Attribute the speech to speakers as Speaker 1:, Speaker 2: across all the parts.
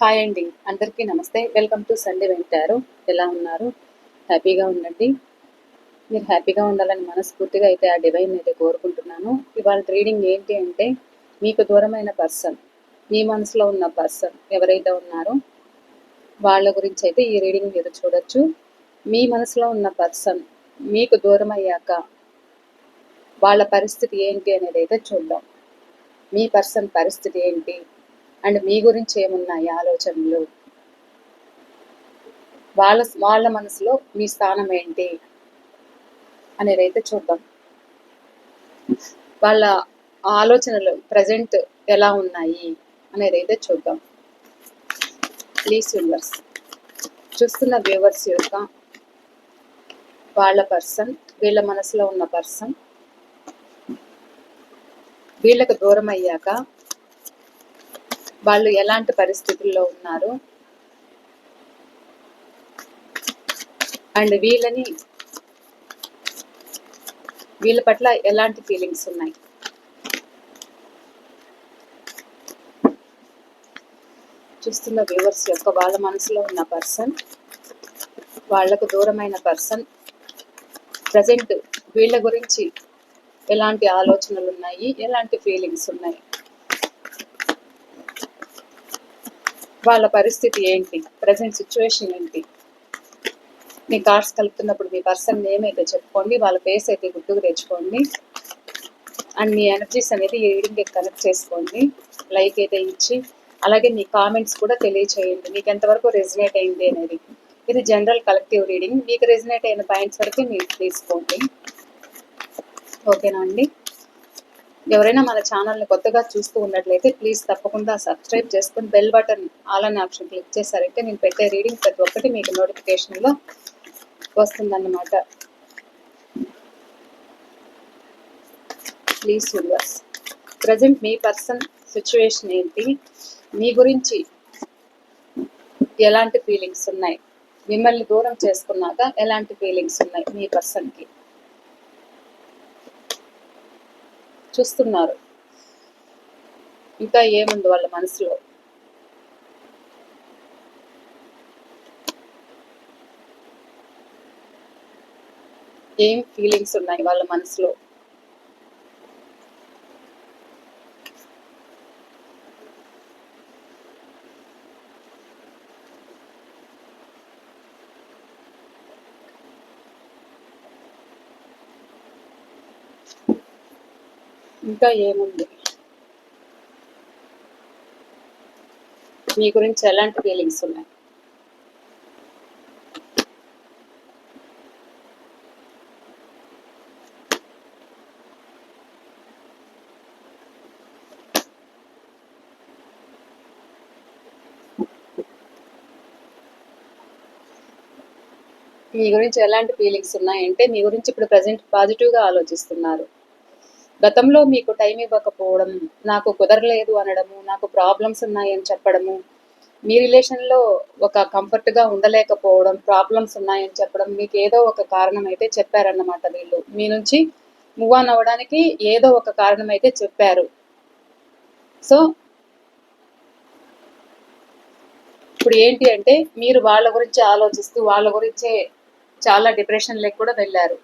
Speaker 1: Hi అండి అందరికీ నమస్తే. వెల్కమ్ టు సండే వెంటారు ఎలా ఉన్నారు? హ్యాపీగా ఉండండి. మీరు హ్యాపీగా ఉండాలని మనస్ఫూర్తిగా అయితే ఆ డివైన్ అయితే కోరుకుంటున్నాను. ఇవాళ రీడింగ్ ఏంటి అంటే మీకు దూరమైన పర్సన్ మీ మనసులో ఉన్న పర్సన్ ఎవరైతే ఉన్నారో వాళ్ళ గురించి అయితే ఈ రీడింగ్ మీరు చూడొచ్చు. మీ మనసులో ఉన్న పర్సన్ మీకు దూరం అయ్యాక వాళ్ళ పరిస్థితి ఏంటి అనేది అయితే చూద్దాం. మీ పర్సన్ పరిస్థితి ఏంటి? అండ్ మీ గురించి ఏమున్నాయి ఆలోచనలు? వాళ్ళ వాళ్ళ మనసులో మీ స్థానం ఏంటి? అనేది అయితే చూద్దాం. వాళ్ళ ఆలోచనలు ప్రజెంట్ ఎలా ఉన్నాయి? అనేది అయితే చూద్దాం. ప్లీజ్ వ్యూవర్స్ చూస్తున్న వ్యూవర్స్ యొక్క వాళ్ళ పర్సన్ వీళ్ళ మనసులో ఉన్న పర్సన్ వీళ్ళకు దూరం అయ్యాక వాళ్ళు ఎలాంటి పరిస్థితుల్లో ఉన్నారు? అండ్ వీళ్ళని వీళ్ళ పట్ల ఎలాంటి ఫీలింగ్స్ ఉన్నాయి? చూస్తున్న వ్యూవర్స్ యొక్క వాళ్ళ మనసులో ఉన్న పర్సన్ వాళ్ళకు దూరమైన పర్సన్ ప్రజెంట్ వీళ్ళ గురించి ఎలాంటి ఆలోచనలు ఉన్నాయి? ఎలాంటి ఫీలింగ్స్ ఉన్నాయి? వాళ్ళ పరిస్థితి ఏంటి? ప్రజెంట్ సిచ్యువేషన్ ఏంటి? మీ కార్డ్స్ కలుపుతున్నప్పుడు మీ పర్సన్ నేమ్ అయితే చెప్పుకోండి వాళ్ళ ఫేస్ అయితే గుర్తుకు తెచ్చుకోండి. అండ్ మీ ఎనర్జీస్ అనేది ఈ రీడింగ్ కనెక్ట్ చేసుకోండి. లైక్ అయితే ఇచ్చి అలాగే మీ కామెంట్స్ కూడా తెలియచేయండి. మీకు ఎంతవరకు రెజినేట్ అయింది అనేది. ఇది జనరల్ కలెక్టివ్ రీడింగ్ మీకు రెజినేట్ అయిన పాయింట్స్ వరకు మీరు తీసుకోండి. ఓకేనా అండి? ఎవరైనా మన ఛానల్ని కొత్తగా చూస్తూ ఉన్నట్లయితే ప్లీజ్ తప్పకుండా సబ్స్క్రైబ్ చేసుకుని బెల్ బటన్ ఆల్ అనే ఆప్షన్ క్లిక్ చేశారంటే నేను పెట్టే రీడింగ్ ప్రతి ఒక్కటి మీకు నోటిఫికేషన్లో వస్తుందన్నమాట. ప్లీజ్ యూనివర్స్ ప్రజెంట్ మీ పర్సన్ సిచ్యువేషన్ ఏంటి? మీ గురించి ఎలాంటి ఫీలింగ్స్ ఉన్నాయి? మిమ్మల్ని దూరం చేసుకున్నాక ఎలాంటి ఫీలింగ్స్ ఉన్నాయి మీ పర్సన్కి? చూస్తున్నారు. ఇంకా ఏముంది వాళ్ళ మనసులో? ఏం ఫీలింగ్స్ ఉన్నాయి వాళ్ళ మనసులో? ఇంకా ఏముంది? మీ గురించి ఎలాంటి ఫీలింగ్స్ ఉన్నాయి? మీ గురించి ఎలాంటి ఫీలింగ్స్ ఉన్నాయంటే మీ గురించి ఇప్పుడు ప్రజెంట్ పాజిటివ్గా ఆలోచిస్తున్నారు. గతంలో మీకు టైం ఇవ్వకపోవడం నాకు కుదరలేదు అనడము నాకు ప్రాబ్లమ్స్ ఉన్నాయని చెప్పడము మీ రిలేషన్లో ఒక కంఫర్ట్గా ఉండలేకపోవడం ప్రాబ్లమ్స్ ఉన్నాయని చెప్పడం మీకు ఏదో ఒక కారణం అయితే చెప్పారన్నమాట వీళ్ళు. మీ నుంచి మూవ్ ఆన్ అవ్వడానికి ఏదో ఒక కారణం అయితే చెప్పారు. సో ఇప్పుడు ఏంటి అంటే మీరు వాళ్ళ గురించి ఆలోచిస్తూ వాళ్ళ గురించే చాలా డిప్రెషన్లకు కూడా వెళ్ళారు.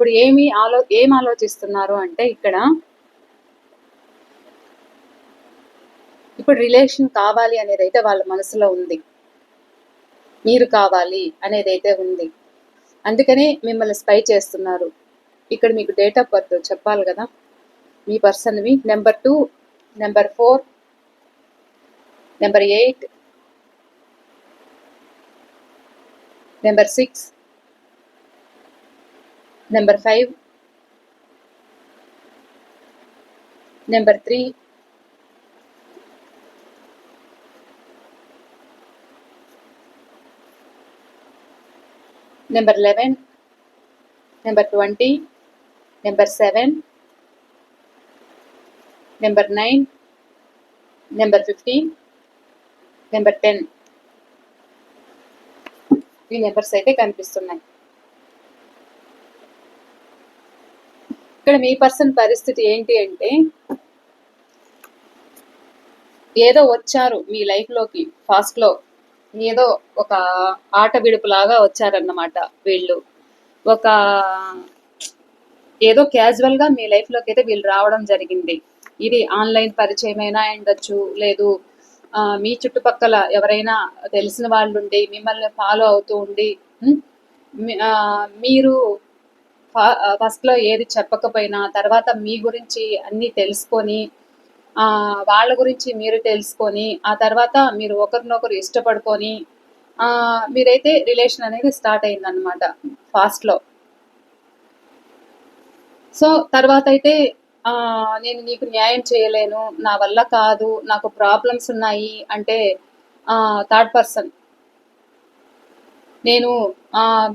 Speaker 1: ఇప్పుడు ఏమి ఆలో ఏం ఆలోచిస్తున్నారు అంటే ఇక్కడ ఇప్పుడు రిలేషన్ కావాలి అనేది అయితే వాళ్ళ మనసులో ఉంది. మీరు కావాలి అనేది అయితే ఉంది. అందుకనే మిమ్మల్ని స్పై చేస్తున్నారు. ఇక్కడ మీకు డేట్ ఆఫ్ బర్త్ చెప్పాలి కదా? మీ పర్సన్వి number two number four number eight number six number five number three number eleven number twenty number seven number nine number fifteen number ten ఈ నెంబర్స్ అయితే కనిపిస్తున్నాయి ఇక్కడ మీ పర్సన్ పరిస్థితి ఏంటి అంటే ఏదో వచ్చారు మీ లైఫ్లోకి ఫాస్ట్లో ఏదో ఒక ఆట విడుపులాగా వచ్చారన్నమాట వీళ్ళు. ఒక ఏదో క్యాజువల్గా మీ లైఫ్లోకి అయితే వీళ్ళు రావడం జరిగింది. ఇది ఆన్లైన్ పరిచయమైనా ఉండొచ్చు లేదు మీ చుట్టుపక్కల ఎవరైనా తెలిసిన వాళ్ళు ఉండి మిమ్మల్ని ఫాలో అవుతూ ఉండి మీరు ఫస్ట్లో ఏది చెప్పకపోయినా తర్వాత మీ గురించి అన్నీ తెలుసుకొని వాళ్ళ గురించి మీరు తెలుసుకొని ఆ తర్వాత మీరు ఒకరినొకరు ఇష్టపడుకొని మీరైతే రిలేషన్ అనేది స్టార్ట్ అయిందనమాట ఫాస్ట్లో సో తర్వాత అయితే నేను నీకు న్యాయం చేయలేను నా వల్ల కాదు నాకు ప్రాబ్లమ్స్ ఉన్నాయి అంటే థర్డ్ పర్సన్ నేను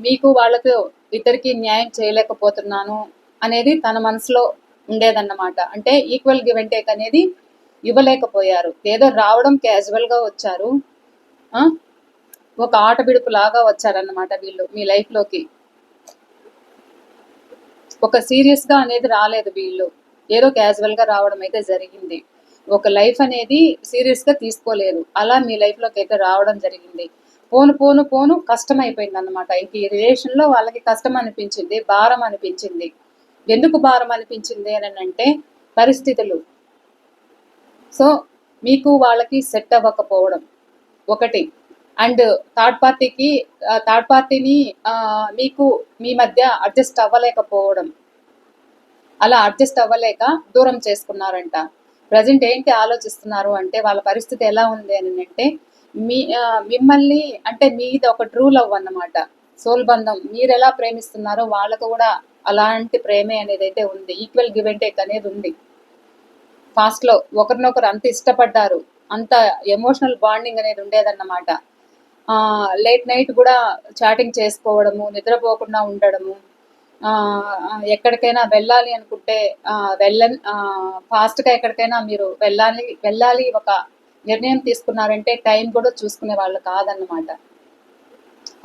Speaker 1: మీకు వాళ్ళకు ఇద్దరికి న్యాయం చేయలేకపోతున్నాను అనేది తన మనసులో ఉండేదన్నమాట. అంటే ఈక్వల్ గివ్ అండ్ టేక్ అనేది ఇవ్వలేకపోయారు. ఏదో రావడం క్యాజువల్గా వచ్చారు. ఒక ఆట బిడుపు లాగా వచ్చారన్నమాట వీళ్ళు మీ లైఫ్లోకి ఒక సీరియస్గా అనేది రాలేదు వీళ్ళు. ఏదో క్యాజువల్గా రావడం అయితే జరిగింది. ఒక లైఫ్ అనేది సీరియస్గా తీసుకోలేదు అలా మీ లైఫ్లోకి అయితే రావడం జరిగింది. పోను పోను పోను కష్టం అయిపోయింది అనమాట ఇంక ఈ రిలేషన్లో వాళ్ళకి కష్టం అనిపించింది భారం అనిపించింది ఎందుకు భారం అనిపించింది అని అంటే పరిస్థితులు. సో మీకు వాళ్ళకి సెట్ అవ్వకపోవడం ఒకటి. అండ్ థర్డ్ పార్టీకి థర్డ్ పార్టీని మీకు మీ మధ్య అడ్జస్ట్ అవ్వలేకపోవడం. అలా అడ్జస్ట్ అవ్వలేక దూరం చేసుకున్నారంట. ప్రజెంట్ ఏంటి ఆలోచిస్తున్నారు అంటే వాళ్ళ పరిస్థితి ఎలా ఉంది అని అంటే మీ మిమ్మల్ని అంటే మీది ఒక ట్రూ లవ్ అన్నమాట. సోల్ బంధం. మీరు ఎలా ప్రేమిస్తున్నారో వాళ్ళకు కూడా అలాంటి ప్రేమే అనేది అయితే ఉంది. ఈక్వల్ గివ్ అండ్ టేక్ అనేది ఉంది. ఫాస్ట్లో ఒకరినొకరు అంత ఇష్టపడ్డారు. అంత ఎమోషనల్ బాండింగ్ అనేది ఉండేదన్నమాట. లేట్ నైట్ కూడా చాటింగ్ చేసుకోవడము నిద్రపోకుండా ఉండడము ఎక్కడికైనా వెళ్ళాలి అనుకుంటే వెళ్ళ ఫాస్ట్గా ఎక్కడికైనా మీరు వెళ్ళాలి వెళ్ళాలి ఒక నిర్ణయం తీసుకున్నారంటే టైం కూడా చూసుకునే వాళ్ళు కాదన్నమాట.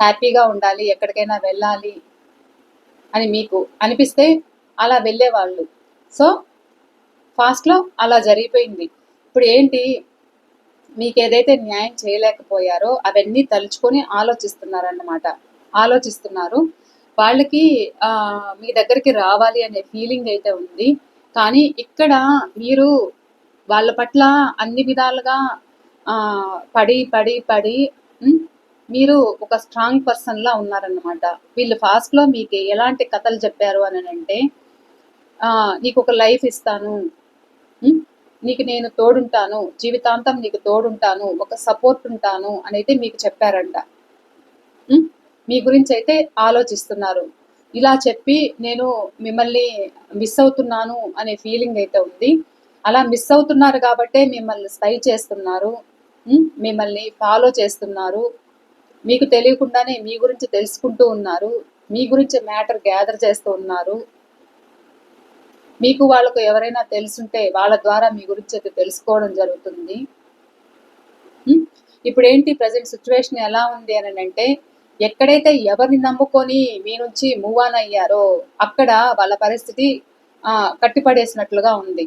Speaker 1: హ్యాపీగా ఉండాలి ఎక్కడికైనా వెళ్ళాలి అని మీకు అనిపిస్తే అలా వెళ్ళేవాళ్ళు. సో ఫాస్ట్లో అలా జరిగిపోయింది. ఇప్పుడు ఏంటి? మీకు ఏదైతే న్యాయం చేయలేకపోయారో అవన్నీ తలుచుకొని ఆలోచిస్తున్నారన్నమాట. ఆలోచిస్తున్నారు. వాళ్ళకి మీ దగ్గరికి రావాలి అనే ఫీలింగ్ అయితే ఉంది. కానీ ఇక్కడ మీరు వాళ్ళ పట్ల అన్ని విధాలుగా పడి పడి పడి మీరు ఒక స్ట్రాంగ్ పర్సన్లా ఉన్నారన్నమాట. వీళ్ళు ఫాస్ట్లో మీకు ఎలాంటి కథలు చెప్పారు అని అంటే నీకు ఒక లైఫ్ ఇస్తాను నీకు నేను తోడుంటాను జీవితాంతం నీకు తోడుంటాను ఒక సపోర్ట్ ఉంటాను అనేది మీకు చెప్పారంట. మీ గురించి అయితే ఆలోచిస్తున్నారు. ఇలా చెప్పి నేను మిమ్మల్ని మిస్ అవుతున్నాను అనే ఫీలింగ్ అయితే ఉంది. అలా మిస్ అవుతున్నారు కాబట్టే మిమ్మల్ని స్పై చేస్తున్నారు. మిమ్మల్ని ఫాలో చేస్తున్నారు. మీకు తెలియకుండానే మీ గురించి తెలుసుకుంటూ ఉన్నారు. మీ గురించి మ్యాటర్ గ్యాదర్ చేస్తూ ఉన్నారు. మీకు వాళ్ళకు ఎవరైనా తెలుసుంటే వాళ్ళ ద్వారా మీ గురించి అయితే తెలుసుకోవడం జరుగుతుంది. ఇప్పుడు ఏంటి ప్రజెంట్ సిచ్యువేషన్ ఎలా ఉంది అని అంటే ఎక్కడైతే ఎవరిని నమ్ముకొని మీ నుంచి మూవ్ ఆన్ అయ్యారో అక్కడ వాళ్ళ పరిస్థితి కట్టిపడేసినట్లుగా ఉంది.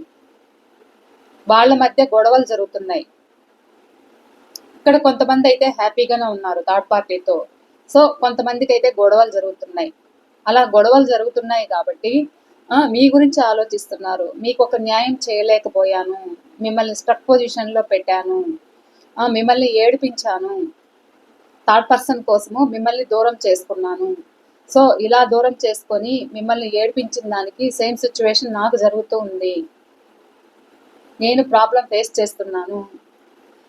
Speaker 1: వాళ్ళ మధ్య గొడవలు జరుగుతున్నాయి. ఇక్కడ కొంతమంది అయితే హ్యాపీగానే ఉన్నారు థర్డ్ పార్టీతో. సో కొంతమందికి అయితే గొడవలు జరుగుతున్నాయి. అలా గొడవలు జరుగుతున్నాయి కాబట్టి మీ గురించి ఆలోచిస్తున్నారు. మీకు ఒక న్యాయం చేయలేకపోయాను. మిమ్మల్ని స్ట్రక్ పొజిషన్లో పెట్టాను. మిమ్మల్ని ఏడిపించాను. థర్డ్ పర్సన్ కోసము మిమ్మల్ని దూరం చేసుకున్నాను. సో ఇలా దూరం చేసుకొని మిమ్మల్ని ఏడిపించిన దానికి సేమ్ సిచ్యువేషన్ నాకు జరుగుతూ ఉంది. నేను ప్రాబ్లం ఫేస్ చేస్తున్నాను.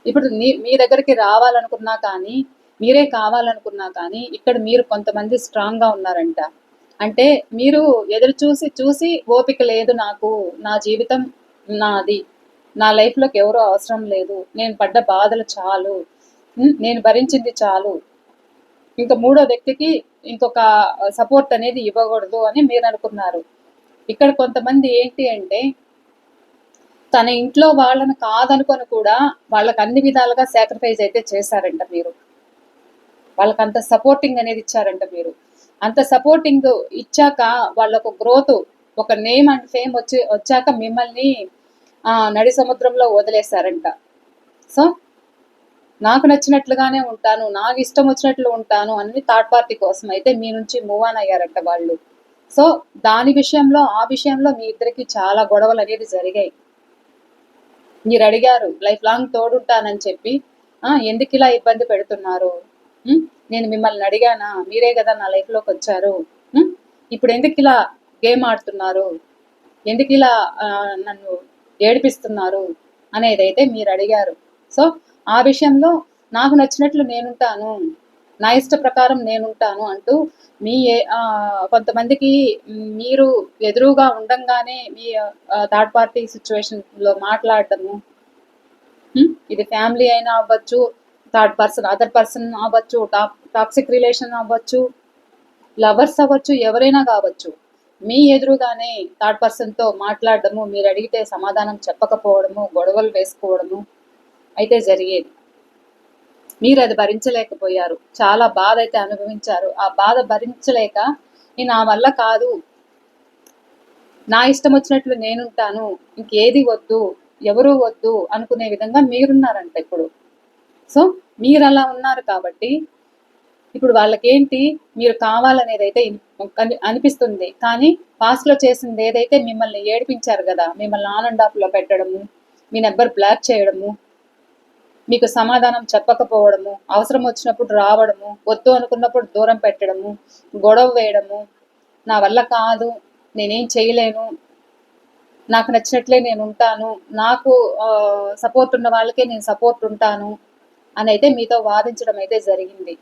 Speaker 1: ఇప్పుడు నీ మీ దగ్గరికి రావాలనుకున్నా కానీ మీరే కావాలనుకున్నా కానీ ఇక్కడ మీరు కొంతమంది స్ట్రాంగ్గా ఉన్నారంట. అంటే మీరు ఎదురు చూసి చూసి ఓపిక లేదు నాకు. నా జీవితం నాది. నా లైఫ్లోకి ఎవరో అవసరం లేదు. నేను పడ్డ బాధలు చాలు. నేను భరించింది చాలు. ఇంకా మూడో వ్యక్తికి ఇంకొక సపోర్ట్ అనేది ఇవ్వకూడదు అని మీరు అనుకున్నారు. ఇక్కడ కొంతమంది ఏంటి అంటే తన ఇంట్లో వాళ్ళని కాదనుకొని కూడా వాళ్ళకి అన్ని విధాలుగా సాక్రిఫైస్ అయితే చేశారంట మీరు. వాళ్ళకి అంత సపోర్టింగ్ అనేది ఇచ్చారంట మీరు. అంత సపోర్టింగ్ ఇచ్చాక వాళ్ళకు గ్రోత్ ఒక నేమ్ అండ్ ఫేమ్ వచ్చి వచ్చాక మిమ్మల్ని నడి సముద్రంలో వదిలేశారంట. సో నాకు నచ్చినట్లుగానే ఉంటాను నాకు ఇష్టం వచ్చినట్లు ఉంటాను అని థర్డ్ పార్టీ కోసం అయితే మీ నుంచి మూవ్ ఆన్ అయ్యారంట వాళ్ళు. సో దాని విషయంలో ఆ విషయంలో మీ ఇద్దరికి చాలా గొడవలు అనేది జరిగాయి. మీరు అడిగారు లైఫ్ లాంగ్ తోడుంటానని చెప్పి ఎందుకు ఇలా ఇబ్బంది పెడుతున్నారు? నేను మిమ్మల్ని అడిగానా? మీరే కదా నా లైఫ్లోకి వచ్చారు. ఇప్పుడు ఎందుకు ఇలా గేమ్ ఆడుతున్నారు? ఎందుకు ఇలా నన్ను ఏడిపిస్తున్నారు? అనేది అయితే మీరు అడిగారు. సో ఆ విషయంలో నాకు నచ్చినట్లు నేనుంటాను. నా ఇష్ట ప్రకారం నేనుంటాను అంటూ మీ కొంతమందికి మీరు ఎదురుగా ఉండంగానే మీ థర్డ్ పార్టీ సిచ్యువేషన్లో మాట్లాడటము ఇది ఫ్యామిలీ అయినా అవ్వచ్చు థర్డ్ పర్సన్ అదర్ పర్సన్ అవ్వచ్చు టాప్ టాక్సిక్ రిలేషన్ అవ్వచ్చు లవర్స్ అవ్వచ్చు ఎవరైనా కావచ్చు. మీ ఎదురుగానే థర్డ్ పర్సన్తో మాట్లాడడము మీరు అడిగితే సమాధానం చెప్పకపోవడము గొడవలు వేసుకోవడము అయితే జరిగేది. మీరు అది భరించలేకపోయారు. చాలా బాధ అయితే అనుభవించారు. ఆ బాధ భరించలేక "ఇది నా వల్ల కాదు. నా ఇష్టం వచ్చినట్లు నేనుంటాను. ఇంకేది వద్దు. ఎవరు వద్దు. అనుకునే విధంగా మీరున్నారంట ఇప్పుడు. సో మీరు అలా ఉన్నారు కాబట్టి ఇప్పుడు వాళ్ళకేంటి? మీరు కావాలనేది అయితే అనిపిస్తుంది. కానీ పాస్ట్లో చేసింది ఏదైతే మిమ్మల్ని ఏడిపించారు కదా మిమ్మల్ని ఆన్ అండ్ ఆఫ్లో పెట్టడము మీ నెంబర్ బ్లాక్ చేయడము మీకు సమాధానం చెప్పకపోవడము అవసరం వచ్చినప్పుడు రావడము వద్దు అనుకున్నప్పుడు దూరం పెట్టడము గొడవ వేయడము నా వల్ల కాదు నేనేం చేయలేను నాకు నచ్చినట్లే నేను ఉంటాను నాకు సపోర్ట్ ఉన్న వాళ్ళకే నేను సపోర్ట్ ఉంటాను అని అయితే మీతో వాదించడం అయితే జరిగింది.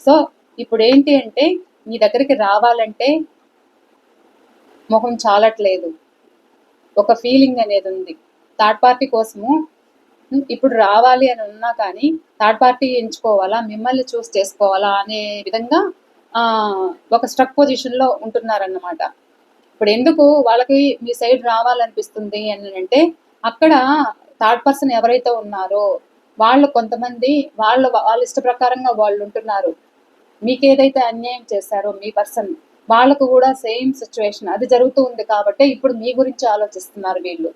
Speaker 1: సో ఇప్పుడు ఏంటి అంటే మీ దగ్గరికి రావాలంటే ముఖం చాలట్లేదు. ఒక ఫీలింగ్ అనేది ఉంది. థర్డ్ పార్టీ కోసము ఇప్పుడు రావాలి అని ఉన్నా కానీ థర్డ్ పార్టీ ఎంచుకోవాలా మిమ్మల్ని చూస్ చేసుకోవాలా అనే విధంగా ఆ, ఒక స్ట్రక్ పొజిషన్లో ఉంటున్నారన్నమాట. ఇప్పుడు ఎందుకు వాళ్ళకి మీ సైడ్ రావాలనిపిస్తుంది అని అంటే అక్కడ థర్డ్ పర్సన్ ఎవరైతే ఉన్నారో వాళ్ళు కొంతమంది వాళ్ళ వాళ్ళ ఇష్ట ప్రకారంగా వాళ్ళు ఉంటున్నారు. మీకు ఏదైతే అన్యాయం చేశారో మీ పర్సన్ వాళ్ళకు కూడా సేమ్ సిచ్యువేషన్ అది జరుగుతూ ఉంది కాబట్టి ఇప్పుడు మీ గురించి ఆలోచిస్తున్నారు వీళ్ళు.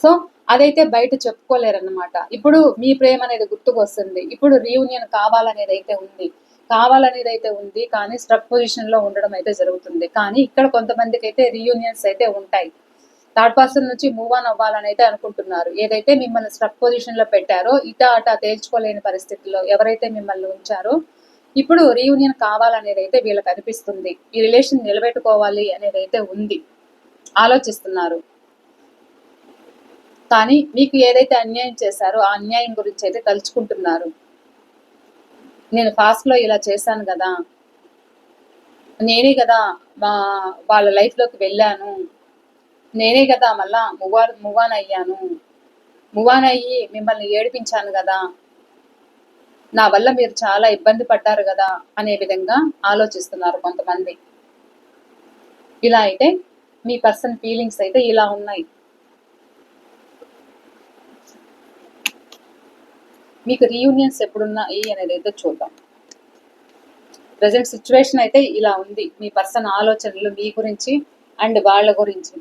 Speaker 1: సో అదైతే బయట చెప్పుకోలేరన్నమాట. ఇప్పుడు మీ ప్రేమ అనేది గుర్తుకొస్తుంది. ఇప్పుడు రీయూనియన్ కావాలనేది అయితే ఉంది. కావాలనేది అయితే ఉంది కానీ స్ట్రక్ పొజిషన్లో ఉండడం అయితే జరుగుతుంది. కానీ ఇక్కడ కొంతమందికి అయితే రీయూనియన్స్ అయితే ఉంటాయి. థర్డ్ పర్సన్ నుంచి మూవ్ ఆన్ అవ్వాలని అయితే అనుకుంటున్నారు. ఏదైతే మిమ్మల్ని స్ట్రక్ పొజిషన్లో పెట్టారో ఇటా అట తేల్చుకోలేని పరిస్థితిలో ఎవరైతే మిమ్మల్ని ఉంచారో ఇప్పుడు రీయూనియన్ కావాలనేది అయితే వీళ్ళకి అనిపిస్తుంది. ఈ రిలేషన్ నిలబెట్టుకోవాలి అనేది అయితే ఉంది. ఆలోచిస్తున్నారు. కానీ మీకు ఏదైతే అన్యాయం చేశారో ఆ అన్యాయం గురించి అయితే తలుచుకుంటున్నారు. నేను ఫాస్ట్లో ఇలా చేశాను కదా. నేనే కదా మా వాళ్ళ లైఫ్లోకి వెళ్ళాను. నేనే కదా మళ్ళా మువా మువాన్ అయ్యాను. మువాన్ అయ్యి మిమ్మల్ని ఏడిపించాను కదా. నా వల్ల మీరు చాలా ఇబ్బంది పడ్డారు కదా అనే విధంగా ఆలోచిస్తున్నారు కొంతమంది. ఇలా అయితే మీ పర్సన్ ఫీలింగ్స్ అయితే ఇలా ఉన్నాయి. మీకు రీయూనియన్స్ ఎప్పుడున్నాయి అనేది అయితే చూద్దాం. ప్రజెంట్ సిచ్యువేషన్ అయితే ఇలా ఉంది. మీ పర్సన్ ఆలోచనలు మీ గురించి అండ్ వాళ్ళ గురించి.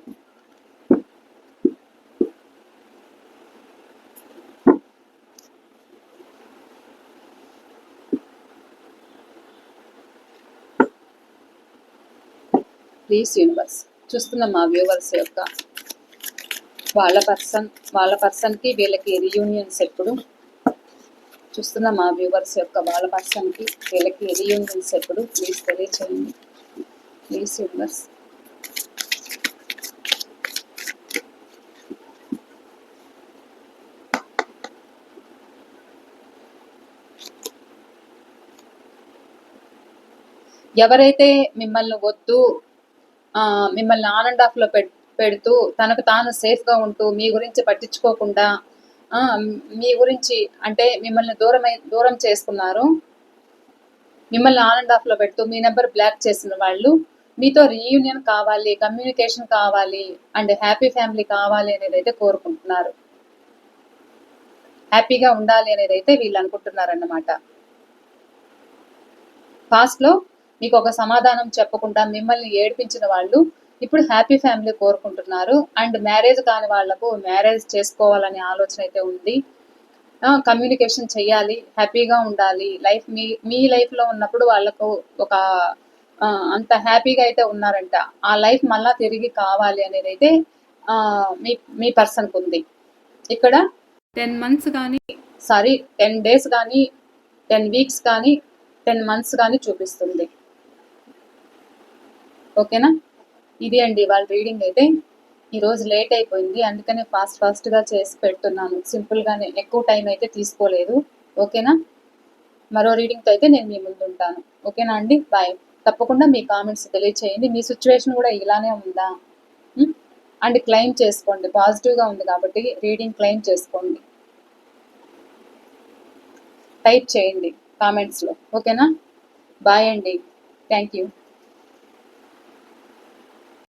Speaker 1: ప్లీజ్ యూనివర్స్ చూస్తున్న మా వ్యూవర్స్ యొక్క వాళ్ళ పర్సన్ వాళ్ళ పర్సన్కి వీళ్ళకి రీయూనియన్స్ ఎప్పుడు? చూస్తున్న మా వ్యూవర్స్ యొక్క వాళ్ళ పర్సన్కి వీళ్ళకి రీయూనియన్స్ ఎప్పుడు? ప్లీజ్ తెలియచేయండి. Please viewers. ఎవరైతే మిమ్మల్ని వద్దు ఆ, మిమ్మల్ని ఆన్ అండ్ ఆఫ్లో పెడుతూ తనకు తాను సేఫ్గా ఉంటూ మీ గురించి పట్టించుకోకుండా మీ గురించి అంటే మిమ్మల్ని దూరం దూరం చేసుకున్నారు. మిమ్మల్ని ఆన్ అండ్ ఆఫ్లో పెడుతూ మీ నెంబర్ బ్లాక్ చేసిన వాళ్ళు మీతో రీయూనియన్ కావాలి కమ్యూనికేషన్ కావాలి అండ్ హ్యాపీ ఫ్యామిలీ కావాలి అనేది అయితే కోరుకుంటున్నారు. హ్యాపీగా ఉండాలి అనేది అయితే వీళ్ళు అనుకుంటున్నారన్నమాట. పాస్ట్లో మీకు ఒక సమాధానం చెప్పకుండా మిమ్మల్ని ఏడిపించిన వాళ్ళు ఇప్పుడు హ్యాపీ ఫ్యామిలీ కోరుకుంటున్నారు. అండ్ మ్యారేజ్ కాని వాళ్ళకు మ్యారేజ్ చేసుకోవాలనే ఆలోచన అయితే ఉంది. కమ్యూనికేషన్ చేయాలి హ్యాపీగా ఉండాలి. లైఫ్ మీ మీ లైఫ్లో ఉన్నప్పుడు వాళ్ళకు ఒక అంత హ్యాపీగా అయితే ఉన్నారంట. ఆ లైఫ్ మళ్ళా తిరిగి కావాలి అనేది అయితే మీ మీ పర్సన్కి ఉంది. ఇక్కడ టెన్ మంత్స్ కానీ సారీ టెన్ డేస్ కానీ టెన్ వీక్స్ కానీ టెన్ మంత్స్ కానీ చూపిస్తుంది. ఓకేనా? ఇది అండి వాళ్ళ రీడింగ్ అయితే. ఈరోజు లేట్ అయిపోయింది. అందుకనే ఫాస్ట్ ఫాస్ట్గా చేసి పెడుతున్నాను. సింపుల్గానే ఎక్కువ టైం అయితే తీసుకోలేదు. ఓకేనా మరో రీడింగ్తో అయితే నేను మీ ముందు ఉంటాను ఓకేనా అండి? బాయ్ తప్పకుండా మీ కామెంట్స్ తెలియచేయండి. మీ సిచ్యువేషన్ కూడా ఇలానే ఉందా? Hmm? అండ్ క్లెయిమ్ చేసుకోండి. పాజిటివ్గా ఉంది కాబట్టి రీడింగ్ క్లెయిమ్ చేసుకోండి. టైప్ చేయండి కామెంట్స్లో ఓకేనా బాయ్ అండి. Thank you